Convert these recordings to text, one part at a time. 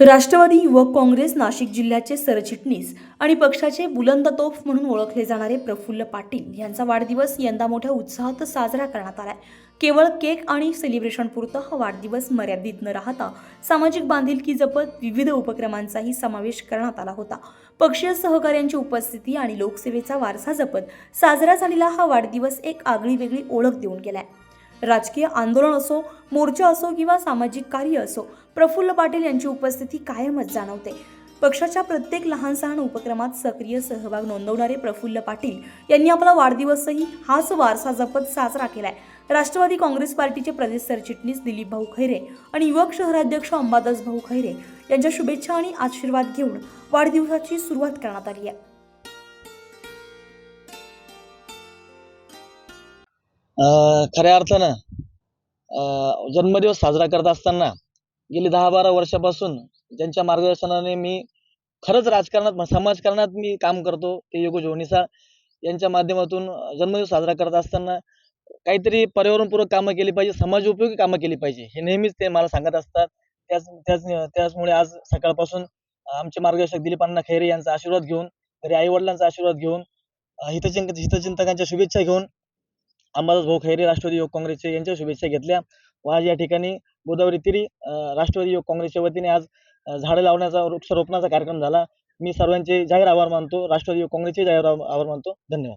राष्ट्रवादी युवक काँग्रेस नाशिक जिल्ह्याचे सरचिटणीस आणि पक्षाचे बुलंद तोफ म्हणून ओळखले जाणारे प्रफुल्ल पाटील यांचा वाढदिवस यंदा मोठ्या उत्साहात साजरा करण्यात आलाय. केवळ केक आणि सेलिब्रेशन पुरतं हा वाढदिवस मर्यादित न राहता सामाजिक बांधिलकी जपत विविध उपक्रमांचाही समावेश करण्यात आला होता. पक्षीय सहकार्यांची उपस्थिती आणि लोकसेवेचा वारसा जपत साजरा झालेला हा वाढदिवस एक आगळी वेगळी ओळख देऊन गेलाय. राजकीय आंदोलन असो मोर्चा असो किंवा सामाजिक कार्य असो प्रफुल्ल पाटील यांची उपस्थिती कायमच जाणवते. पक्षाच्या प्रत्येक लहान सहान उपक्रमात सक्रिय सहभाग नोंदवणारे प्रफुल्ल पाटील यांनी आपला वाढदिवसही हाच वारसा जपत साजरा केलाय. राष्ट्रवादी काँग्रेस पार्टीचे प्रदेश सरचिटणीस दिलीप भाऊ खैरे आणि युवक शहराध्यक्ष अंबादास भाऊ खैरे यांच्या शुभेच्छा आणि आशीर्वाद घेऊन वाढदिवसाची सुरुवात करण्यात आली आहे. खऱ्या अर्थानं अं, जन्मदिवस साजरा करत असताना गेली दहा बारा वर्षापासून ज्यांच्या मार्गदर्शनाने मी खरंच राजकारणात समाजकारणात मी काम करतो ते योगेश जोनिसा यांच्या माध्यमातून जन्मदिवस साजरा करत असताना काहीतरी पर्यावरणपूरक कामं केली पाहिजे समाज उपयोगी कामं केली पाहिजे हे नेहमीच ते मला सांगत असतात. त्याच त्याच त्याचमुळे आज सकाळपासून आमचे मार्गदर्शक दिलीप अण्णा खैरे यांचा आशीर्वाद घेऊन घरी आई वडिलांचा आशीर्वाद घेऊन हितचिंत हितचिंतकांच्या शुभेच्छा घेऊन अंबादास भाऊ खैरे राष्ट्रवादी युवक काँग्रेसचे यांच्या शुभेच्छा घेतल्या. व आज या ठिकाणी गोदावरी तिरी राष्ट्रवादी युवक काँग्रेसच्या वतीने आज झाडं लावण्याचा वृक्षारोपणाचा कार्यक्रम झाला. मी सर्वांचे जाहीर आभार मानतो. राष्ट्रवादी युवक काँग्रेसचे जाहीर आभार मानतो. धन्यवाद.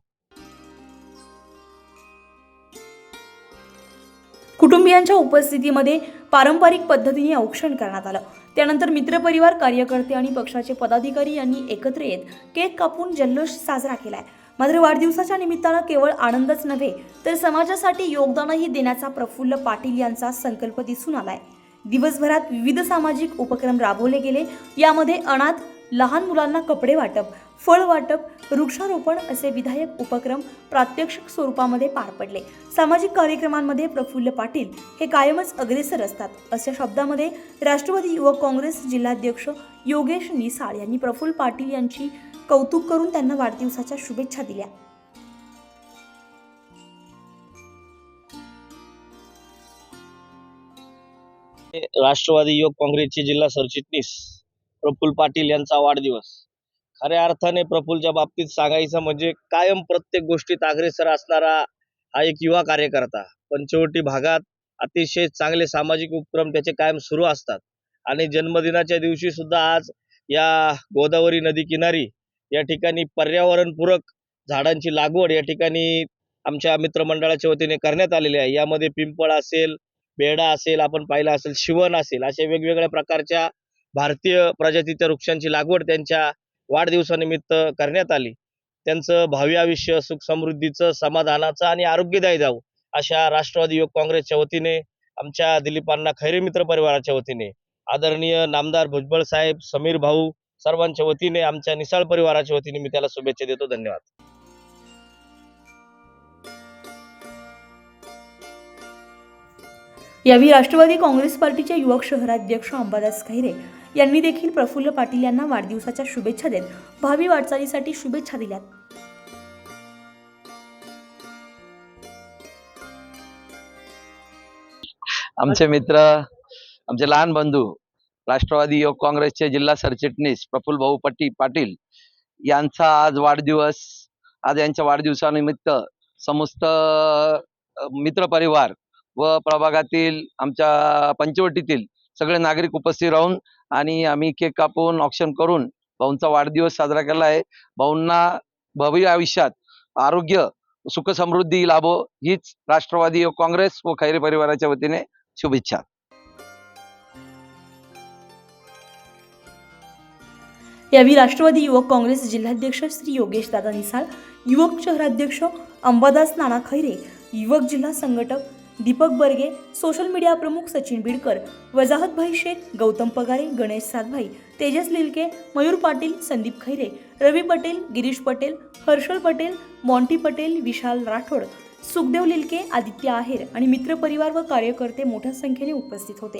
कुटुंबियांच्या उपस्थितीमध्ये पारंपरिक पद्धतीने औक्षण करण्यात आलं. त्यानंतर मित्रपरिवार कार्यकर्ते आणि पक्षाचे पदाधिकारी यांनी एकत्र येत केक कापून जल्लोष साजरा केलाय. मात्र वाढदिवसाच्या निमित्तानं केवळ आनंदच नव्हे तर समाजासाठी योगदानही देण्याचा प्रफुल्ल पाटील यांचा संकल्प दिसून आलाय. दिवसभरात विविध सामाजिक उपक्रम राबवले गेले यामध्ये अनाथ लहान मुलांना कपडे वाटप फळ वाटप वृक्षारोपण असे विधायक उपक्रम प्रात्यक्षिक स्वरूपामध्ये पार पडले. सामाजिक कार्यक्रमांमध्ये प्रफुल्ल पाटील हे कायमच अग्रेसर असतात. अशा शब्दामध्ये राष्ट्रवादी युवक काँग्रेस जिल्हाध्यक्ष योगेश निसाळ यांनी प्रफुल्ल पाटील यांची कौतुक करून त्यांना वाढदिवसाच्या शुभेच्छा दिल्या. राष्ट्रवादी युवक काँग्रेसचे जिल्हा सरचिटणीस प्रफुल पाटील यांचा वाढदिवस. खऱ्या अर्थाने प्रफुलच्या बाबतीत सांगायचं म्हणजे कायम प्रत्येक गोष्टीत अग्रेसर असणारा हा एक युवा कार्यकर्ता. पंचवटी भागात अतिशय चांगले सामाजिक उपक्रम त्याचे कायम सुरू असतात. आणि जन्मदिनाच्या दिवशी सुद्धा आज या गोदावरी नदी किनारी या ठिकाणी पर्यावरणपूरक झाडांची लागवड या ठिकाणी आमच्या मित्रमंडळाच्या वतीने करण्यात आलेली आहे. यामध्ये पिंपळ असेल बेडा असेल आपण पाहिलं असेल शिवण असेल अशा वेगवेगळ्या प्रकारच्या भारतीय प्रजातीच्या वृक्षांची लागवड त्यांच्या वाढदिवसानिमित्त करण्यात आली. त्यांचं भावी आयुष्य सुख समृद्धीचं समाधानाचं आणि आरोग्यदायी जावं अशा राष्ट्रवादी युवक काँग्रेसच्या वतीने आमच्या दिलीपांना खैरे मित्र परिवाराच्या वतीने आदरणीय नामदार भुजबळ साहेब समीर भाऊ सर्वांच्या वतीने आमच्या निसाळ परिवाराच्या वतीने मी त्याला शुभेच्छा देतो. धन्यवाद. यावेळी राष्ट्रवादी काँग्रेस पार्टीचे युवक शहराध्यक्ष अंबादास खैरे यांनी देखील प्रफुल्ल पाटील यांना वाढदिवसाच्या शुभेच्छा देत भावी वाटचालीसाठी शुभेच्छा दिल्यात. आमचे मित्र आमचे लहान बंधू राष्ट्रवादी युवक काँग्रेसचे जिल्हा सरचिटणीस प्रफुल्ल भाऊ पट्टी पाटील यांचा आज वाढदिवस. आज यांच्या वाढदिवसानिमित्त समस्त मित्रपरिवार व प्रभागातील आमच्या पंचवटीतील सगळे नागरिक उपस्थित राहून आणि आम्ही केक कापून ऑक्शन करून भाऊंचा वाढदिवस साजरा केला आहे. भाऊंना भव्य आयुष्यात आरोग्य सुखसमृद्धी लाभो हीच राष्ट्रवादी युवक काँग्रेस व खैरे परिवाराच्या वतीने शुभेच्छा. यावेळी राष्ट्रवादी युवक काँग्रेस जिल्हाध्यक्ष श्री योगेश दादा निसाळ युवक शहराध्यक्ष अंबादास नाना खैरे युवक जिल्हा संघटक दीपक बर्गे सोशल मीडिया प्रमुख सचिन बिडकर वजाहतभाई शेख गौतम पगारे गणेश सातभाई तेजस लिलके मयूर पाटील संदीप खैरे रवी पटेल गिरीश पटेल हर्षल पटेल मॉन्टी पटेल विशाल राठोड सुखदेव लिलके आदित्य आहेर आणि मित्रपरिवार व कार्यकर्ते मोठ्या संख्येने उपस्थित होते.